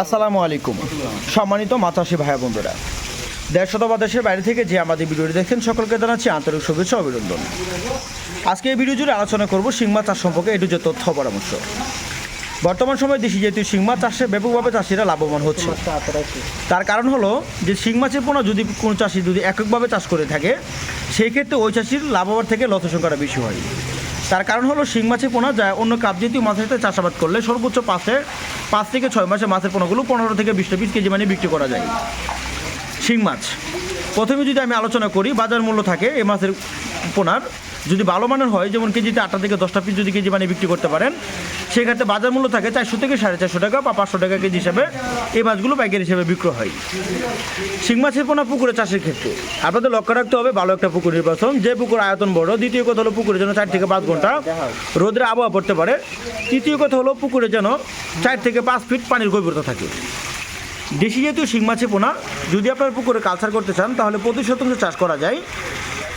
আসসালামু আলাইকুম। সম্মানিত মাতাসী ভাই বন্ধুরা, দেশ অথবা দেশের বাইরে থেকে যে আমাদের ভিডিওটি দেখেন সকলকে জানাচ্ছি আন্তরিক শুভেচ্ছা অভিনন্দন। আজকে এই ভিডিও জুড়ে আলোচনা করব শিংমা চাষ সম্পর্কে এটু যে তথ্য পরামর্শ। বর্তমান সময়ে দেশি যেহেতু শিংমা চাষে ব্যাপকভাবে চাষিরা লাভবান হচ্ছে। তার কারণ হলো যে, শিং মাছের পোনা যদি কোনো চাষি যদি এককভাবে চাষ করে থাকে, সেই ক্ষেত্রে ওই চাষির লাভবার থেকে লস সংখ্যাটা বেশি হয়। তার কারণ হলো শিং মাছের পোনা যা অন্য কাপ জাতীয় মাছের সাথে চাষাবাদ করলে সর্বোচ্চ পাঁচে, পাঁচ থেকে ছয় মাসে মাছের পোনাগুলো পনেরো থেকে বিশটা পিস কেজি মানে বিক্রি করা যায়। শিং মাছ। প্রথমে যদি আমি আলোচনা করি, বাজার মূল্য থাকে এই মাছের পোনার যদি ভালো মানের হয়, যেমন কেজিতে আটটা থেকে দশটা পিস যদি কেজি মানে বিক্রি করতে পারেন, সেক্ষেত্রে বাজার মূল্য থাকে চারশো থেকে সাড়ে চারশো টাকা বা পাঁচশো টাকা কেজি হিসাবে এই মাছগুলো পাইকারি হিসেবে বিক্রয় হয়। শিং মাছের পোনা পুকুরে চাষের ক্ষেত্রে। আপনাদের লক্ষ্য রাখতে হবে, ভালো একটা পুকুর নির্বাচন। যে পুকুর আয়তন বড়, দ্বিতীয় কথা হলো পুকুরের জন্য চার থেকে পাঁচ ঘণ্টা রোদের আবহাওয়া পড়তে পারে। তৃতীয় কথা হলো পুকুরে যেন চার থেকে পাঁচ ফিট পানির গভীরতা থাকে। দেশি জাতীয় শিং মাছের পোনা, যদি আপনার পুকুরে কালচার করতে চান, তাহলে প্রতি শতাংশ চাষ করা যায়।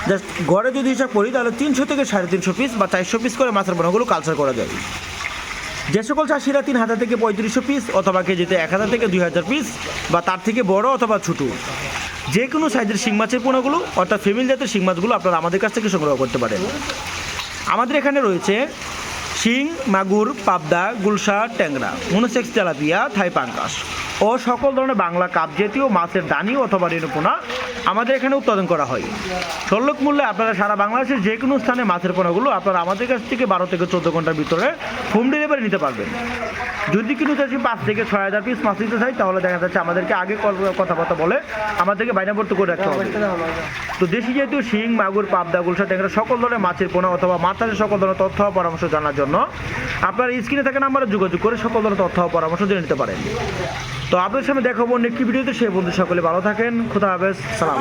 জাস্ট গড়ে যদি হিসাব করি, তাহলে তিনশো থেকে সাড়ে তিনশো পিস বা চারশো পিস করে মাছের পোনাগুলো কালচার করা যায়। যে সকল চাষিরা তিন হাজার থেকে পঁয়ত্রিশশো পিস অথবা কেজিতে এক হাজার থেকে দুই হাজার পিস বা তার থেকে বড় অথবা ছোটো, যে কোনো সাইজের শিং মাছের পোনাগুলো, অর্থাৎ ফেমিল জাতের শিং মাছগুলো আপনারা আমাদের কাছ থেকে সংগ্রহ করতে পারেন। আমাদের এখানে রয়েছে শিং, মাগুর, পাবদা, গুলশা, ট্যাংরা, মনোসেক্স, তেলাপিয়া, থাই পাঙ্কাস ও সকল ধরনের বাংলা কাপ জাতীয়, মাছের দানি অথবা রেণুপোনা আমাদের এখানে উৎপাদন করা হয়। সল্লক মূল্যে আপনারা সারা বাংলাদেশের যে কোনো স্থানে মাছের পোনাগুলো আপনারা আমাদের কাছ থেকে বারো থেকে চোদ্দ ঘণ্টার ভিতরে হোম ডেলিভারি নিতে পারবেন। যদি কিনে চাচ্ছি পাঁচ থেকে ছয় হাজার পিস মাছ নিতে চাই, তাহলে দেখা যাচ্ছে আমাদেরকে আগে কথাবার্তা বলে আমাদেরকে বাইনাবর্ত করে রাখতে হবে। তো দেশি যেহেতু শিং, মাগুর, পাবদা গুলশা ট্যাংরা সকল ধরনের মাছের পোনা অথবা মাছ চাষের সকল ধরনের তথ্য পরামর্শ জানার জন্য আপনার স্ক্রিনে থাকা নাম্বারে যোগাযোগ করে সকল ধরনের তথ্য পরামর্শ জেনে নিতে পারেন। তো আপনাদের সামনে দেখাবো নেক্সট ভিডিওতে। সেই বন্ধু সকলে ভালো থাকেন। খুদা হাফেজ। সালাম